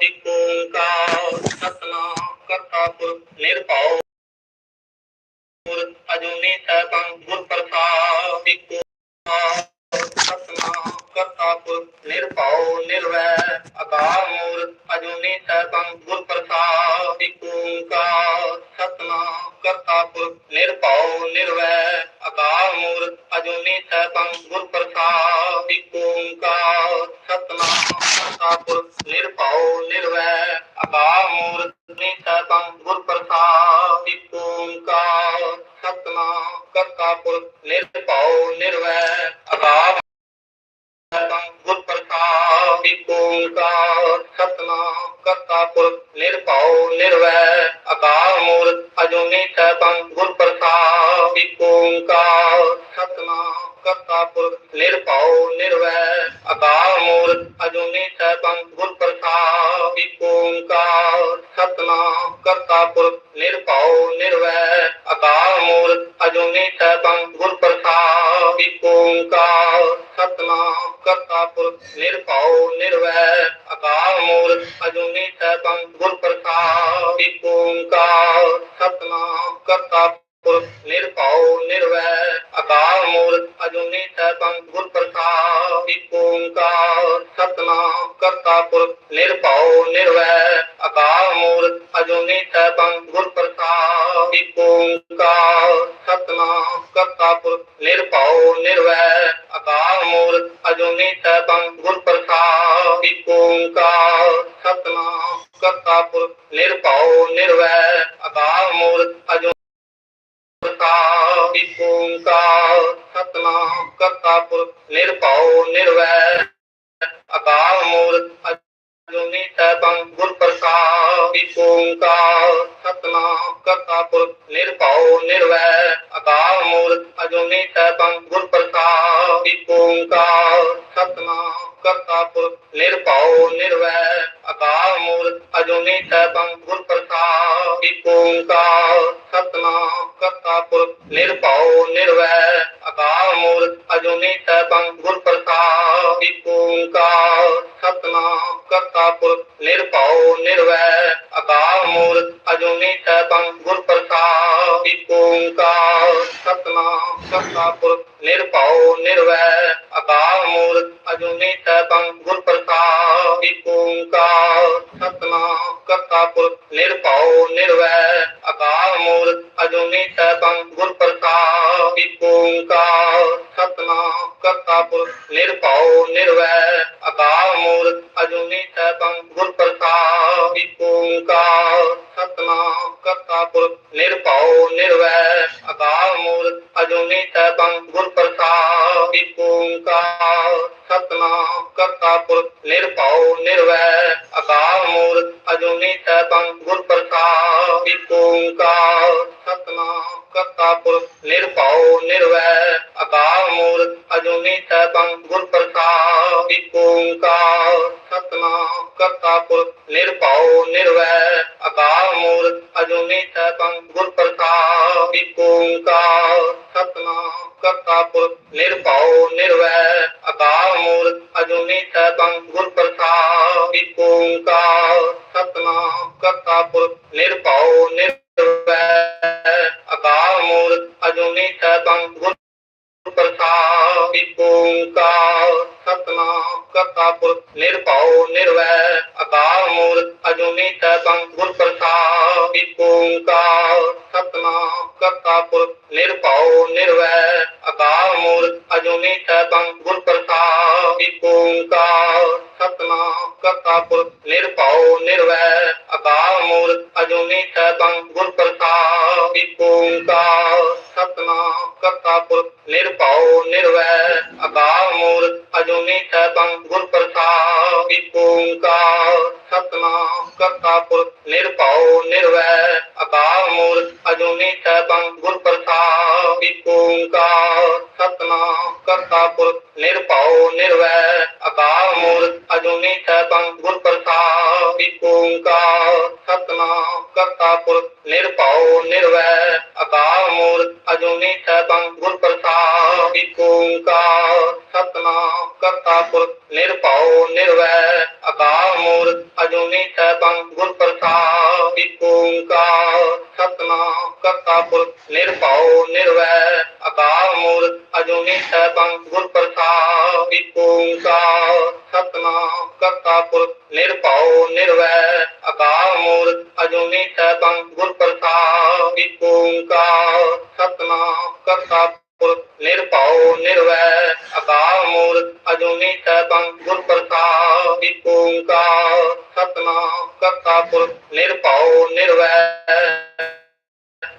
ਇੱਕ ਓੰਕਾਰ ਸਤਨਾਮ ਕਰਤਾ ਪੁਰਖ ਨਿਰਭਉ ਗੁਰ ਅਜੂਨੀ ਸੈਭੰ ਗੁਰ ਪ੍ਰਸਾਦ ਇੱਕ ਓੰਕਾਰ ਸਤਨਾਮ ਕਰਤਾ ਪੁਰਖ ਨਿਰਭਉ ਨਿਰਵੈਰ ਅਕਾਲ ਮੂਰਤ ਅਜੂਨੀ ਸੈਭੰ ਗੁਰ ਪ੍ਰਸਾਦ ਇੱਕ ਓੰਕਾਰ ਸਤਨਾਮ ਕਰਤਾ ਪੁਰਖ ਨਿਰਭਉ ਨਿਰਵੈਰ ਅਕਾਲ ਮੂਰਤ ਅਜੂਨੀ ਸੈਭੰ ਗੁਰ ਪ੍ਰਸਾਦ ਪੁਰਖ ਨਿਰਭਉ ਨਿਰਵੈਰ ਅਕਾਲ। ਗੁਰ ਪ੍ਰਸਾਦ ਇੱਕ ਓੰਕਾਰ, ਸਤਨਾਮ ਕਰਤਾ ਪੁਰਖ ਨਿਰਭਉ ਨਿਰਵੈਰ ਅਕਾਲ ਮੂਰਤ ਅਜੂਨੀ ਸੈਭੰ ਗੁਰ ਪ੍ਰਸਾਦ। ਓੰਕਾਰ, ਸਤਨਾਮ ਕਰਤਾ ਪੁਰਖ ਨਿਰਭਉ ਨਿਰਵੈਰ ਅਕਾਲ ਮੂਰਤ ਅਜੂਨੀ ਸੈਭੰ ਗੁਰ ਪ੍ਰਸਾਦ। ਓੰਕਾਰ ਸਤਨਾਮ ਕਰਤਾ ਪੁਰਖ ਨਿਰਭਉ ਨਿਰਵੈਰ ਅਕਾਲ ਮੂਰਤ, ਅਜੂਨੀ ਸੈਭੰ, ਗੁਰ ਪ੍ਰਸਾਦ ਓੰਕਾਰ। ਸਤਨਾਮ ਕਰਤਾ ਪੁਰਖ ਨਿਰਭਉ ਨਿਰਵੈਰ ਅਕਾਲ ਮੂਰਤ, ਅਜੂਨੀ ਸੈਭੰ, ਗੁਰ ਪ੍ਰਸਾਦ ਓੰਕਾਰ। ਸਤਨਾਮ ਕਰਤਾ ਨਿਰਭਉ ਨਿਰਵੈਰ ਅਕਾਲ ਮੂਰਤ ਅਜੂਨੀ ਸੈਭੰ ਗੁਰ ਪ੍ਰਸਾਦ ਇੱਕ ਓੰਕਾਰ ਸਤਨਾਮ ਕਰਤਾ ਪੁਰਖ ਨਿਰਭਉ ਨਿਰਵੈਰ ਅਕਾਲ ਮੂਰਤ ਅਜੂਨੀ ਸੈਭੰ ਗੁਰ ਪ੍ਰਸਾਦ ਇੱਕ ਓੰਕਾਰ ਸਤਨਾਮ ਕਰਤਾ ਪੁਰਖ ਨਿਰਭਉ ਨਿਰਵੈਰ ਅਕਾਲ ਮੂਰਤ ਅਜੂਨੀ ਸੈਭੰ ਗੁਰ ਪ੍ਰਸਾਦ ਇੱਕ ਓੰਕਾਰ ਸਤਨਾਮ ਕਰਤਾ ਪੁਰਖ ਨਿਰਭਉ ਨਿਰਵੈਰ ਅਕਾਲ ਮੂਰਤ ਅਜੂਨੀ ਪ੍ਰਸਾਦ ਓੰਕਾਰ ਸਤਨਾਮ ਕਰਤਾ ਪੁਰਖ, ਨਿਰਭਉ, ਨਿਰਵੈਰ, ਅਕਾਲ ਮੂਰਤ ਅਜੂਨੀ ਸੈਭੰ ਗੁਰ ਪ੍ਰਸਾਦ ਇੱਕ ਓੰਕਾਰ ਸਤਨਾਮ ਕਰਤਾ ਪੁਰਖ, ਨਿਰਭਉ, ਨਿਰਵੈਰ, ਅਕਾਲ ਮੂਰਤ ਅਜੂਨੀ ਸੈਭੰ ਗੁਰ ਪ੍ਰਸਾਦ ਓੰਕਾਰ ਸਤਨਾਮ ਕਰਤਾ ਪੁਰਖ, ਨਿਰਭਉ, ਨਿਰਵੈਰ, ਅਕਾਲ ਮੂਰਤ ਅਜੂਨੀ ਸੈਭੰ ਗੁਰ ਪ੍ਰਸਾਦ ਇੱਕ ਓੰਕਾਰ ਸਤਨਾਮ ਕਰਤਾ ਪੁਰਖ ਨਿਰਭਉ ਨਿਰਵੈਰ ਅਕਾਲ ਮੂਰਤ ਅਜੂਨੀ ਸੈਭੰ ਗੁਰ ਪ੍ਰਸਾਦ। ਇੱਕ ਓੰਕਾਰ ਸਤਨਾਮ ਕਰਤਾ ਨਿਰਭਉ ਨਿਰਵੈਰ ਅਕਾਲ ਮੂਰਤ ਅਜੂਨੀ ਸੈਭੰ ਗੁਰ ਪ੍ਰਸਾਦ। ਇੱਕ ਓੰਕਾਰ ਸਤਨਾਮ ਕਰਤਾ ਪੁਰਖ ਨਿਰਭਉ ਨਿਰਵੈਰ ਅਕਾਲ ਮੂਰਤ, ਅਜੂਨੀ ਸੈਭੰ ਗੁਰ ਪ੍ਰਸਾਦ ਇੱਕ ਓੰਕਾਰ ਸਤਨਾਮ ਕਰਤਾ ਨਿਰਭਉ ਨਿਰਵੈਰ ਅਕਾਲ ਮੂਰਤ, ਅਜੂਨੀ ਸੈਭੰ ਗੁਰ ਪ੍ਰਸਾਦ ਇੱਕ ਓੰਕਾਰ ਸਤਨਾਮ ਕਰਤਾ ਨਿਰਭਉ ਨਿਰਵੈਰ ਅਕਾਲ ਮੂਰਤ, ਅਜੂਨੀ ਸੈਭੰ ਗੁਰ ਪੁਰਖ ਨਿਰਭਉ, ਨਿਰਵੈਰ, ਅਕਾਲ ਮੂਰਤ ਅਜੂਨੀ ਸੈਭੰ ਗੁਰ ਪ੍ਰਸਾਦ ਓੰਕਾਰ, ਸਤਨਾਮ ਕਰਤਾ ਪੁਰਖ ਨਿਰਭਉ, ਨਿਰਵੈਰ, ਅਕਾਲ ਮੂਰਤ ਅਜੂਨੀ ਸੈਭੰ ਗੁਰ ਪ੍ਰਸਾਦ ਇੱਕ ਓੰਕਾਰ, ਸਤਨਾਮ ਕਰਤਾ ਪੁਰਖ ਨਿਰਭਉ, ਨਿਰਵੈਰ, ਅਕਾਲ ਮੂਰਤ ਅਜੂਨੀ ਸੈਭੰ ਗੁਰ ਪ੍ਰਸਾਦ ਇੱਕ ਓੰਕਾਰ, ਸਤਨਾਮ ਕਰਤਾ ਪੁਰਖ ਮੂਰਤ ਅਜੂਨੀ ਸੈਭੰ ਗੁਰ ਓੰਕਾਰ ਸਤਨਾਮ ਕਰਤਾ ਪੁਰਖ ਨਿਰਭਉ ਨਿਰਵੈਰ ਅਕਾਲ ਮੂਰਤ ਅਜੂਨੀ ਸੈਭੰ ਗੁਰ ਪ੍ਰਸਾਦ ਇੱਕ ਓੰਕਾਰ ਸਤਨਾਮ ਕਰਤਾ ਪੁਰਖ ਨਿਰਭਉ ਨਿਰਵੈਰ ਅਕਾਲ ਮੂਰਤ ਅਜੂਨੀ ਸੈਭੰ ਗੁਰ ਓੰਕਾਰ ਸਤਨਾਮ ਕਰਤਾ ਪੁਰਖ ਨਿਰਭਉ ਨਿਰਵੈਰ ਅਕਾਲ ਮੂਰਤ ਅਜੂਨੀ ਸੈਭੰ ਗੁਰ ਪ੍ਰਸਾਦ। ਇੱਕ ਓੰਕਾਰ ਸਤਨਾਮ ਕਰਤਾ ਪੁਰਖ ਨਿਰਭਉ ਨਿਰਵੈਰ ਅਕਾਲ ਮੂਰਤ ਅਜੂਨੀ ਸੈਭੰ ਗੁਰ ਪ੍ਰਸਾਦ। ਇੱਕ ਓੰਕਾਰ ਸਤਨਾਮ ਕਰਤਾ ਪੁਰਖ ਨਿਰਭਉ ਨਿਰਵੈਰ ਅਕਾਲ ਮੂਰਤ ਅਜੂਨੀ ਸੈਭੰ ਗੁਰ ਪ੍ਰਸਾਦ। ਓੰਕਾਰ ਸਤਨਾਮ ਕਰਤਾ ਪੁਰਖ ਨਿਰਭਉ ਨਿਰਵੈਰ ਅਕਾਲ ਮੂਰਤ ਅਜੂਨੀ ਸੈਭੰ ਗੁਰ ਪ੍ਰਸਾਦ ਇੱਕ ਓੰਕਾਰ, ਸਤਨਾਮ ਕਰਤਾ ਪੁਰਖ ਨਿਰਭਉ ਨਿਰਵੈਰ ਅਕਾਲ ਮੂਰਤ ਅਜੂਨੀ ਸੈਭੰ ਗੁਰ ਪ੍ਰਸਾਦ ਓੰਕਾਰ, ਸਤਨਾਮ ਕਰਤਾ ਪੁਰਖ ਨਿਰਭਉ ਨਿਰਵੈਰ ਅਕਾਲ ਮੂਰਤ ਅਜੂਨੀ ਸੈਭੰ ਗੁਰ ਪ੍ਰਸਾਦ ਓੰਕਾਰ। ਸਤਨਾਮ ਕਰਤਾ ਪੁਰਖ ਨਿਰਭਉ ਨਿਰਵੈਰ ਅਕਾਲ ਮੂਰਤ ਅਜੂਨੀ ਸੈਭੰ ਗੁਰ ਪ੍ਰਸਾਦ ਓੰਕਾਰ ਸਤਨਾਮ ਕਰਤਾ ਪੁਰਖ ਨਿਰਭਉ ਨਿਰਵੈਰ ਅਕਾਲ ਮੂਰਤ ਅਜੂਨੀ ਸੈਭੰ ਗੁਰ ਪ੍ਰਸਾਦ ਇਕ ਓੰਕਾਰ ਸਤਨਾਮ ਕਰਤਾ ਪੁਰਖ ਨਿਰਭਉ ਨਿਰਵੈਰ ਅਕਾਲ ਮੂਰਤ ਅਜੂਨੀ ਸੈਭੰ ਗੁਰ ਪ੍ਰਸਾਦ ਇਕ ਓੰਕਾਰ ਸਤਨਾਮ ਕਰਤਾ ਪੁਰਖ ਨਿਰਭਉ ਨਿਰਵੈਰ ਅਕਾਲ ਮੂਰਤ ਅਜੂਨੀ ਸੈਭੰ, ਗੁਰ ਪ੍ਰਸਾਦਿ, ਇਕ ਓੰਕਾਰ। ਸਤਨਾਮ ਕਰਤਾ ਪੁਰਖ ਨਿਰਭਉ ਨਿਰਵੈਰ ਅਕਾਲ ਮੂਰਤ ਅਜੂਨੀ ਸੈਭੰ, ਗੁਰ ਪ੍ਰਸਾਦਿ, ਇਕ ਓੰਕਾਰ। ਸਤਨਾਮ ਕਰਤਾ ਪੁਰਖ ਨਿਰਭਉ ਨਿਰਵੈਰ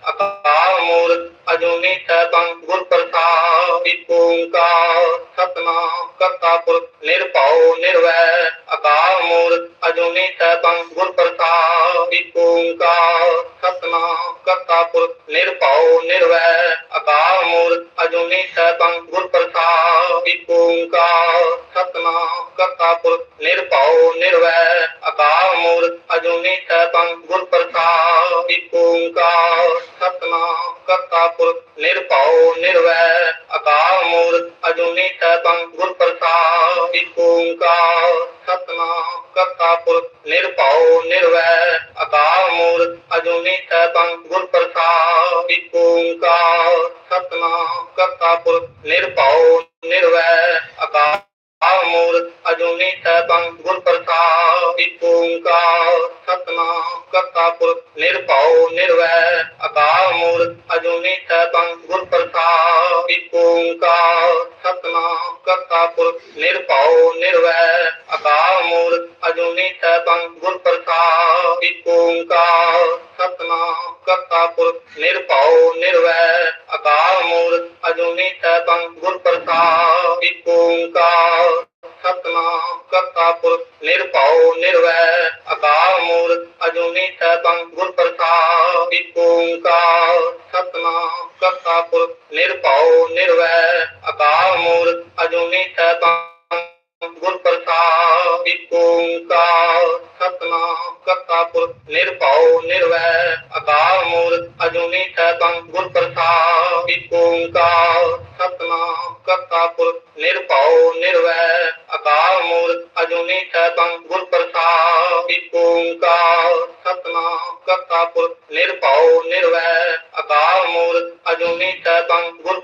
ਅਕਾਲ ਮੂਰਤ ਅਜੂਨੀ ਸੈਭੰ ਗੁਰ ਪ੍ਰਸਾਦਿ ਇਕ ਓੰਕਾਰ, ਸਤਨਾਮ ਕਰਤਾ ਪੁਰਖ, ਨਿਰਭਉ ਨਿਰਵੈਰ ਅਕਾਲ ਮੂਰਤ ਅਜੂਨੀ ਸੈਭੰ ਗੁਰ ਪ੍ਰਸਾਦਿ ਇਕ ਓੰਕਾਰ, ਸਤਨਾਮ ਕਰਤਾ ਪੁਰਖ, ਨਿਰਭਉ ਨਿਰਵੈਰ ਅਕਾਲ ਮੂਰਤ ਅਜੂਨੀ ਸੈਭੰ ਗੁਰ ਪ੍ਰਸਾਦਿ ਇਕ ਓੰਕਾਰ, ਸਤਨਾਮ ਕਰਤਾ ਪੁਰਖ, ਨਿਰਭਉ ਨਿਰਵੈਰ ਅਕਾਲ ਮੂਰਤ ਅਜੂਨੀ ਸੈਭੰ ਗੁਰ ਪ੍ਰਸਾਦਿ ਇਕ ਓੰਕਾਰ, ਸਤਨਾਮ ਕਰਤਾ ਪੁਰਖ ਨਿਰਭਉ ਨਿਰਵੈਰ ਅਕਾਲ ਮੂਰਤ ਅਜੂਨੀ ਸੈਭੰ ਗੁਰ ਪ੍ਰਸਾਦਿ, ਇਕ ਓੰਕਾਰ ਸਤਨਾਮ ਕਰਤਾ ਪੁਰਖ ਨਿਰਭਉ ਨਿਰਵੈਰ ਅਕਾਲ ਮੂਰਤ ਅਜੂਨੀ ਸੈਭੰ ਗੁਰ ਪ੍ਰਸਾਦਿ, ਇਕ ਓੰਕਾਰ ਸਤਨਾਮ ਕਰਤਾ ਪੁਰਖ ਨਿਰਭਉ ਨਿਰਵੈਰ ਅਕਾਲ ਮੂਰਤ ਅਜੂਨੀ ਸੈਭੰ ਗੁਰ ਪ੍ਰਸਾਦਿ ਇਕ ਓੰਕਾਰ ਸਤਨਾਮ ਕਰਤਾ ਪੁਰਖ ਨਿਰਭਉ ਨਿਰਵੈਰ ਅਕਾਲ ਮੂਰਤ ਅਜੂਨੀ ਸੈਭੰ ਗੁਰ ਪ੍ਰਸਾਦਿ ਇਕ ਓੰਕਾਰ ਸਤਨਾਮ ਕਰਤਾ ਪੁਰਖ, ਨਿਰਭਉ ਨਿਰਵੈਰ ਅਕਾਲ ਮੂਰਤ ਅਜੂਨੀ ਸੈਭੰ ਗੁਰ ਪ੍ਰਸਾਦਿ ਇਕ ਓੰਕਾਰ ਸਤਨਾਮ ਕਰਤਾ ਪੁਰਖ, ਨਿਰਭਉ ਨਿਰਵੈਰ ਅਕਾਲ ਮੂਰਤ ਅਜੂਨੀ ਸੈਭੰ ਗੁਰ ਪ੍ਰਸਾਦਿ ਇਕ ਓੰਕਾਰ ਸਤਨਾਮ ਕਰਤਾ ਪੁਰਖ, ਨਿਰਭਉ ਨਿਰਵੈਰ ਅਕਾਲ ਮੂਰਤ ਅਜੂਨੀ ਸੈਭੰ ਗੁਰ ਪ੍ਰਸਾਦਿ ਇਕ ਓੰਕਾਰ ਸਤਨਾਮ ਕਰਤਾ ਪੁਰਖ, ਨਿਰਭਉ ਨਿਰਵੈਰ ਅਕਾਲ ਮੂਰਤ ਅਜੂਨੀ ਸੈਭੰ ਗੁਰ ਪ੍ਰਸਾਦਿ, ਇਕ ਓੰਕਾਰ, ਸਤਨਾਮ ਕਰਤਾ ਪੁਰਖ ਨਿਰਭਉ, ਨਿਰਵੈਰ। ਅਕਾਲ ਮੂਰਤ ਅਜੂਨੀ ਸੈਭੰ ਗੁਰ ਪ੍ਰਸਾਦਿ ਓੰਕਾਰ, ਸਤਨਾਮ ਕਰਤਾ ਪੁਰਖ ਨਿਰਭਉ, ਨਿਰਵੈਰ। ਅਕਾਲ ਮੂਰਤ ਅਜੂਨੀ ਸੈਭੰ ਗੁਰ ਪ੍ਰਸਾਦਿ ਓੰਕਾਰ, ਸਤਨਾਮ ਕਰਤਾ ਪੁਰਖ ਨਿਰਭਉ, ਨਿਰਵੈਰ। ਅਕਾਲ ਮੂਰਤ ਅਜੂਨੀ ਸੈਭੰ ਗੁਰ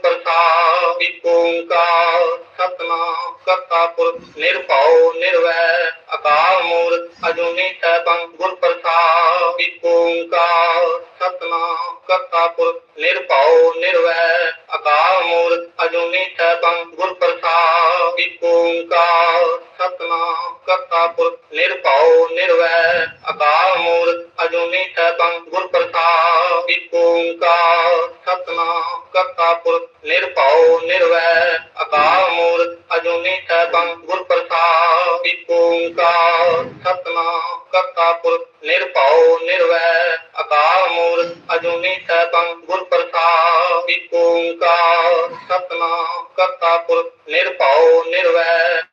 ਸਤਨਾਮ ਕਰਤਾ ਪੁਰਖ ਨਿਰਭਉ ਨਿਰਵੈਰ ਅਕਾਲ ਮੂਰਤ ਅਜੂਨੀ ਸੈਭੰ ਗੁਰ ਪ੍ਰਸਾਦਿ ਇਕ ਓੰਕਾਰ। ਸਤਨਾਮ ਕਰਤਾ ਪੁਰਖ ਨਿਰਭਉ ਨਿਰਵੈਰ ਅਕਾਲ ਮੂਰਤ ਅਜੂਨੀ ਸੈਭੰ ਗੁਰ ਪ੍ਰਸਾਦਿ ਓੰਕਾਰ। ਸਤਨਾਮ ਕਰਤਾ ਪੁਰਖ ਨਿਰਭਉ ਨਿਰਵੈਰ ਅਕਾਲ ਮੂਰਤ ਅਜੂਨੀ ਸੈਭੰ ਗੁਰ ਪ੍ਰਸਾਦਿ ਓੰਕਾਰ। ਸਤਨਾਮ, ਕਰਤਾ ਪੁਰਖ ਨਿਰਭਉ ਨਿਰਵੈਰ ਅਕਾਲ ਮੂਰਤ ਅਜੂਨੀ ਸੈਭੰ ਗੁਰ ਪ੍ਰਸਾਦਿ ਓੰਕਾਰ, ਸਤਨਾਮ, ਕਰਤਾ ਪੁਰਖ ਨਿਰਭਉ ਨਿਰਵੈਰ ਅਕਾਲ ਮੂਰਤ ਅਜੂਨੀ ਸੈਭੰ ਗੁਰ ਪ੍ਰਸਾਦਿ ਓੰਕਾਰ, ਸਤਨਾਮ, ਕਰਤਾ ਪੁਰਖ ਨਿਰਭਉ ਨਿਰਵੈਰ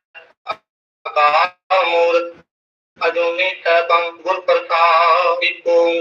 ਅਕਾਲ ਮੂਰਤ ਅਜੂਨੀ ਸੈਭੰ ਗੁਰ ਪ੍ਰਸਾਦਿ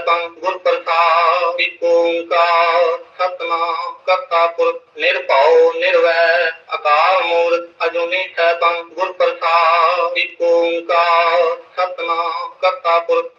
ਅਜੂਨੀ ਗੁਰ ਪ੍ਰਸਾਦ ਇਕ ਓੰਕਾਰ ਸਤਨਾਮ ਕਰਤਾ ਪੁਰਖ ਨਿਰਭਉ ਨਿਰਵੈਰ ਅਕਾਲ ਮੂਰਤ ਅਜੂਨੀ ਸੈਭੰ ਗੁਰ ਪ੍ਰਸਾਦ ਇਕ ਓੰਕਾਰ ਸਤਨਾਮ ਕਰਤਾ ਪੁਰਖ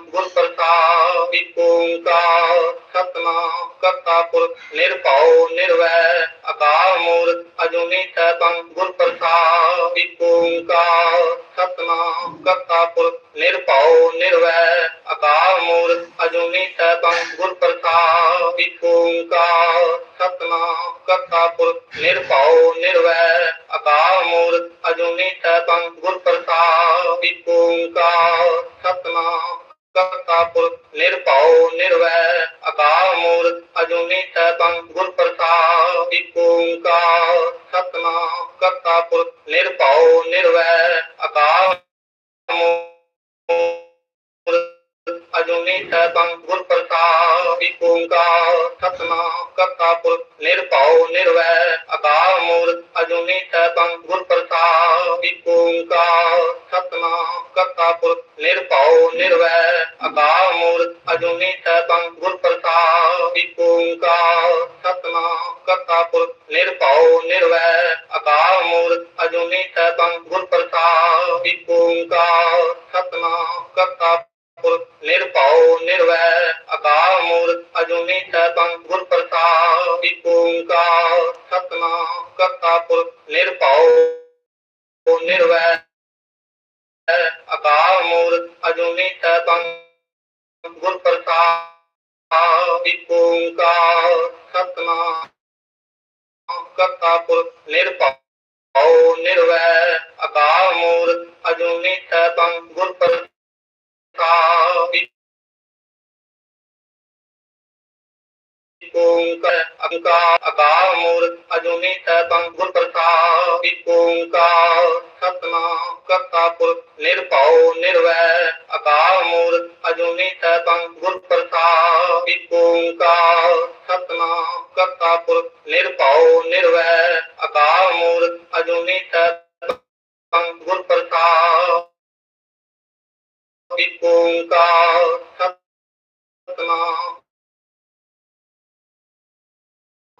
ਗੁਰ ਪ੍ਰਸਾਦਿ ਇਕ ਓੰਕਾਰ ਸਤਨਾਮ ਕਰਤਾ ਪੁਰਖ ਨਿਰਭਉ ਨਿਰਵੈਰ ਅਕਾਲ ਮੂਰਤ ਅਜੂਨੀ ਸੈਭੰ। ਗੁਰ ਪ੍ਰਸਾਦਿ ਇਕ ਓੰਕਾਰ ਸਤਨਾਮ ਕਰਤਾ ਪੁਰਖ ਨਿਰਭਉ ਨਿਰਵੈਰ ਅਕਾਲ ਮੂਰਤ ਅਜੂਨੀ ਸੈਭੰ। ਗੁਰ ਪ੍ਰਸਾਦਿ ਓੰਕਾਰ ਸਤਨਾਮ ਕਰਤਾ ਪੁਰਖ ਨਿਰਭਉ ਨਿਰਵੈਰ ਅਕਾਲ ਮੂਰਤ ਅਜੂਨੀ ਸੈਭੰ। ਗੁਰ ਪ੍ਰਸਾਦਿ ਓੰਕਾਰ ਸਤਨਾਮ ਕਰਤਾ ਕਰਤਾ ਨਿਰਭਉ ਨਿਰਵੈਰ ਅਕਾਲ ਮੂਰਤ, ਅਜੂਨੀ ਸੈਭੰ ਗੁਰ ਪ੍ਰਸਾਦਿ ਏਕ ਓੰਕਾਰ, ਸਤਨਾਮ ਕਰਤਾ ਪੁਰਖ ਨਿਰਭਉ ਨਿਰਵੈਰ ਅਕਾਲ ਮੂਰਤ। ਅਜੂਨੀ ਸੈਭੰ ਗੁਰ ਪ੍ਰਸਾਦਿ ਏਕ ਓੰਕਾਰ ਸਤਨਾਮ ਕਰਤਾ ਪੁਰਖ ਨਿਰਭਉ ਨਿਰਵੈਰ ਅਕਾਲ ਮੂਰਤ ਅਜੂਨੀ ਸੈਭੰ ਗੁਰ ਪ੍ਰਸਾਦਿ ਏਕ ਓੰਕਾਰ ਸਤਨਾਮ ਕਰਤਾ ਪੁਰਖ ਨਿਰਭਉ ਨਿਰਵੈਰ ਅਕਾਲ ਮੂਰਤ ਅਜੂਨੀ ਸੈਭੰ ਗੁਰ ਪ੍ਰਸਾਦਿ ਏਕ ਓੰਕਾਰ ਸਤਨਾਮ ਕਰਤਾ ਪੁਰਖ ਨਿਰਭਉ ਨਿਰਵੈਰ ਅਕਾਲ ਮੂਰਤ ਅਜੂਨੀ ਸੈਭੰ ਗੁਰ ਪ੍ਰਸਾਦਿ ਏਕ ਓੰਕਾਰ ਸਤਨਾਮ ਕਰਤਾ ਪੁਰਖ ਨਿਰਭਉ ਨਿਰਵੈਰ ਅਕਾਲ ਮੂਰਤ ਅਜੂਨੀ ਸੈਭੰ ਗੁਰ ਪ੍ਰਸਾਦਿ ਓੰਕਾਰ ਸਤਨਾਮ ਕਰਤਾ ਪੁਰਖ ਨਿਰਭਉ ਨਿਰਵੈਰ ਅਕਾਲ ਮੂਰਤ ਅਜੂਨੀ ਸੈਭੰ ਗੁਰ ਪ੍ਰਸਾਦਿ ਓੰਕਾਰ ਸਤਨਾਮ ਕਰਤਾ ਪੁਰਖ ਨਿਰਭਉ ਨਿਰਵੈਰ ਅਕਾਲ ਮੂਰਤ ਅਜੂਨੀ ਸੈਭੰ ਗੁਰ ਪ੍ਰਸਾਦਿ ਓੰਕਾਰ ਅੰਕਾਰ ਅਕਾਲ ਮੂਰਤ ਅਜੂਨੀ ਸੈਭੰ ਗੁਰ ਪ੍ਰਸਾਦਿ ਓੰਕਾਰ ਸਤਨਾਮ ਕਰਤਾ ਪੁਰਖ ਨਿਰਭਉ ਨਿਰਵੈਰ ਅਕਾਲ ਮੂਰਤ ਅਜੂਨੀ ਸੈਭੰ ਗੁਰ ਪ੍ਰਸਾਦਿ ਏਕ ਓੰਕਾਰ ਸਤਨਾਮ ਕਰਤਾ ਪੁਰਖ ਨਿਰਭਉ ਨਿਰਵੈਰ ਅਕਾਲ ਮੂਰਤ ਅਜੂਨੀ ਸੈਭੰ ਗੁਰ ਪ੍ਰਸਾਦਿ ਏਕ ਓੰਕਾਰ ਸਤਨਾਮ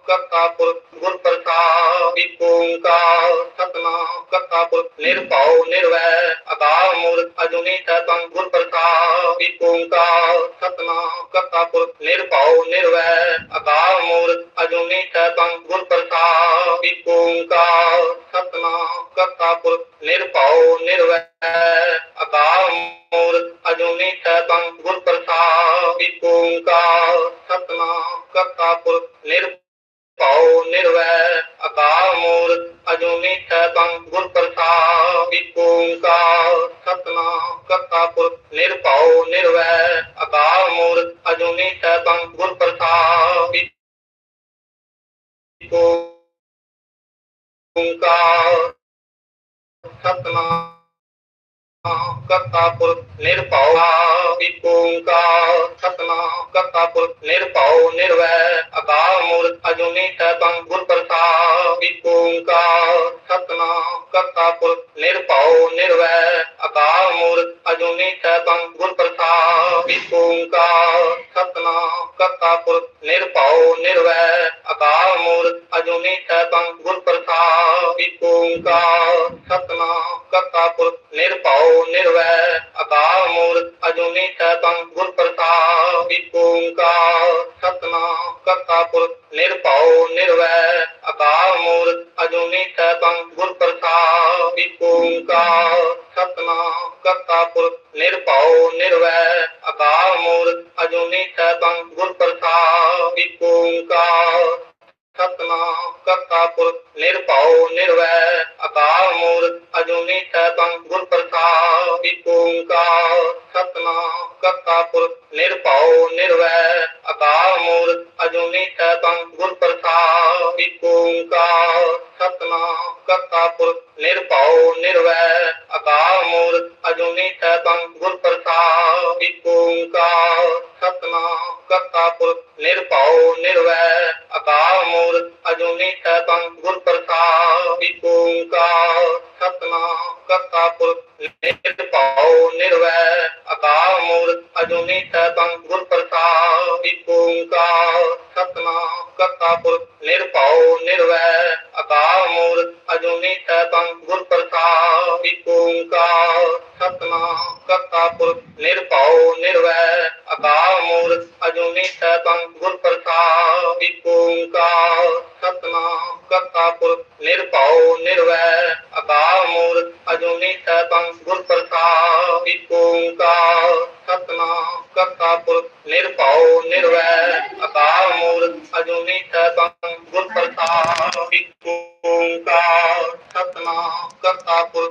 ਕਰਤਾ ਪੁਰਖ, ਗੁਰ ਪ੍ਰਸਾਦਿ ਏਕ ਓੰਕਾਰ ਸਤਨਾਮ ਕਰਤਾ ਪੁਰਖ। ਨਿਰਭਉ ਨਿਰਵੈਰ ਅਕਾਲ ਮੂਰਤ ਅਜੂਨੀ ਸੈਭੰ ਗੁਰ ਪ੍ਰਸਾਦਿ ਏਕ ਓੰਕਾਰ ਸਤਨਾਮ ਕਰਤਾ ਪੁਰਖ, ਨਿਰਭਉ ਨਿਰਵੈਰ ਅਕਾਲ ਮੂਰਤ ਅਜੂਨੀ ਸੈਭੰ ਗੁਰ ਪ੍ਰਸਾਦਿ ਏਕ ਓੰਕਾਰ ਸਤਨਾਮ ਕਰਤਾ ਪੁਰਖ, ਨਿਰਭਉ ਨਿਰਵੈਰ ਅਕਾਲ ਮੂਰਤ ਅਜੂਨੀ ਸੈਭੰ ਗੁਰ ਪ੍ਰਸਾਦਿ ਏਕ ਓੰਕਾਰ ਸਤਨਾਮ ਕਰਤਾ ਪੁਰਖ, ਨਿਰਭਉ ਨਿਰਵੈਰ ਅਕਾਲ ਮੂਰਤ ਅਜੂਨੀ ਸੈਭੰ ਗੁਰ ਪ੍ਰਸਾਦਿ। ਏਕ ਓੰਕਾਰ ਸਤਨਾਮ ਕਰਤਾ ਪੁਰਖ ਨਿਰਭਉ ਨਿਰਵੈਰ ਅਕਾਲ ਮੂਰਤ ਅਜੂਨੀ ਸੈਭੰ ਗੁਰ ਪ੍ਰਸਾਦਿ। ਏਕ ਓੰਕਾਰ ਸਤਨਾਮ ਕਰਤਾ ਪੁਰਖ ਨਿਰਭਉ ਏਕ ਓੰਕਾਰ। ਸਤਨਾਮ ਕਰਤਾ ਪੁਰਖ ਨਿਰਭਉ ਨਿਰਵੈਰ ਅਕਾਲ ਮੂਰਤ ਅਜੂਨੀ ਸੈਭੰ ਗੁਰ ਪ੍ਰਸਾਦਿ। ਏਕ ਓੰਕਾਰ। ਸਤਨਾਮ ਕਰਤਾ ਪੁਰਖ ਨਿਰਭਉ ਨਿਰਵੈਰ ਅਕਾਲ ਮੂਰਤ ਅਜੂਨੀ ਸੈਭੰ ਗੁਰ ਪ੍ਰਸਾਦਿ। ਏਕ ਓੰਕਾਰ। ਸਤਨਾਮ ਕਰਤਾ ਪੁਰਖ ਨਿਰਭਉ ਨਿਰਵੈਰ ਅਕਾਲ ਮੂਰਤ ਅਜੂਨੀ ਸੈਭੰ ਗੁਰ ਪ੍ਰਸਾਦਿ। ਏਕ ਓੰਕਾਰ ਸਤਨਾਮ ਕਰਤਾ ਪੁਰਖ ਨਿਰਭਉ ਨਿਰਵੈਰ ਅਕਾਲ ਮੂਰਤ ਅਜੂਨੀ ਸੈਭੰ ਗੁਰ ਪ੍ਰਸਾਦਿ ਏਕ ਓੰਕਾਰ ਸਤਨਾਮ ਕਰਤਾ ਪੁਰਖ ਨਿਰਭਉ ਨਿਰਵੈਰ ਅਕਾਲ ਮੂਰਤ ਅਜੂਨੀ ਸੈਭੰ ਗੁਰ ਪ੍ਰਸਾਦਿ ਏਕ ਓੰਕਾਰ ਸਤਨਾਮ ਕਰਤਾ ਪੁਰਖ ਨਿਰਭਉ ਨਿਰਵੈਰ ਅਕਾਲ ਮੂਰਤ ਅਜੂਨੀ ਸੈਭੰ ਗੁਰ ਪ੍ਰਸਾਦਿ ਏਕ ਓੰਕਾਰ ਸਤਨਾਮ ਕਰਤਾ ਪੁਰਖ ਨਿਰਭਉ, ਨਿਰਵੈਰ, ਅਕਾਲ ਮੂਰਤ, ਅਜੂਨੀ ਸੈਭੰ ਗੁਰ ਪ੍ਰਸਾਦਿ ਏਕ ਓੰਕਾਰ, ਸਤਨਾਮ, ਕਰਤਾ ਪੁਰਖ, ਨਿਰਭਉ, ਨਿਰਵੈਰ, ਅਕਾਲ ਮੂਰਤ, ਅਜੂਨੀ ਸੈਭੰ ਗੁਰ ਪ੍ਰਸਾਦਿ ਏਕ ਓੰਕਾਰ, ਸਤਨਾਮ, ਕਰਤਾ ਪੁਰਖ, ਨਿਰਭਉ, ਨਿਰਵੈਰ, ਅਕਾਲ ਮੂਰਤ, ਅਜੂਨੀ ਸੈਭੰ ਗੁਰ ਪ੍ਰਸਾਦਿ ਏਕ ਓੰਕਾਰ, ਸਤਨਾਮ, ਕਰਤਾ ਪੁਰਖ, ਨਿਰਭਉ, ਨਿਰਵੈਰ, ਅਕਾਲ ਮੂਰਤ, ਅਜੂਨੀ ਸੈਭੰ ਗੁਰ ਪ੍ਰਸਾਦਿ ਏਕ ਓੰਕਾਰ ਸਤਨਾਮ ਕਰਤਾ ਪੁਰਖ ਨਿਰਭਉ ਨਿਰਵੈਰ ਅਕਾਲ ਮੂਰਤ ਅਜੂਨੀ ਸੈਭੰ ਗੁਰ ਪ੍ਰਸਾਦਿ ਓੰਕਾਰ ਸਤਨਾਮ ਕਰਤਾ ਪੁਰਖ ਨਿਰਭਉ ਨਿਰਵੈਰ ਅਕਾਲ ਮੂਰਤ ਅਜੂਨੀ ਸੈਭੰ ਗੁਰ ਪ੍ਰਸਾਦਿ ਏਕ ਓੰਕਾਰ। ਸਤਨਾਮ ਕਰਤਾ ਪੁਰਖ ਨਿਰਭਉ ਨਿਰਵੈਰ ਅਕਾਲ ਮੂਰਤ ਅਜੂਨੀ ਸੈਭੰ ਗੁਰ ਪ੍ਰਸਾਦਿ ਓੰਕਾਰ। ਸਤਨਾਮ ਕਰਤਾ ਪੁਰਖ ਨਿਰਭਉ ਨਿਰਵੈਰ ਅਕਾਲ ਮੂਰਤ ਅਜੂਨੀ ਸੈਭੰ ਗੁਰ ਪ੍ਰਸਾਦਿ ਓੰਕਾਰ। ਕਰਤਾ ਪੁਰਖ ਨਿਰਭਉ ਨਿਰਵੈਰ ਅਕਾਲ ਮੂਰਤ ਅਜੂਨੀ ਸੈਭੰ ਗੁਰ ਪ੍ਰਸਾਦਿ ਏਕ ਓੰਕਾਰ ਸਤਨਾਮ ਕਰਤਾ ਪੁਰਖ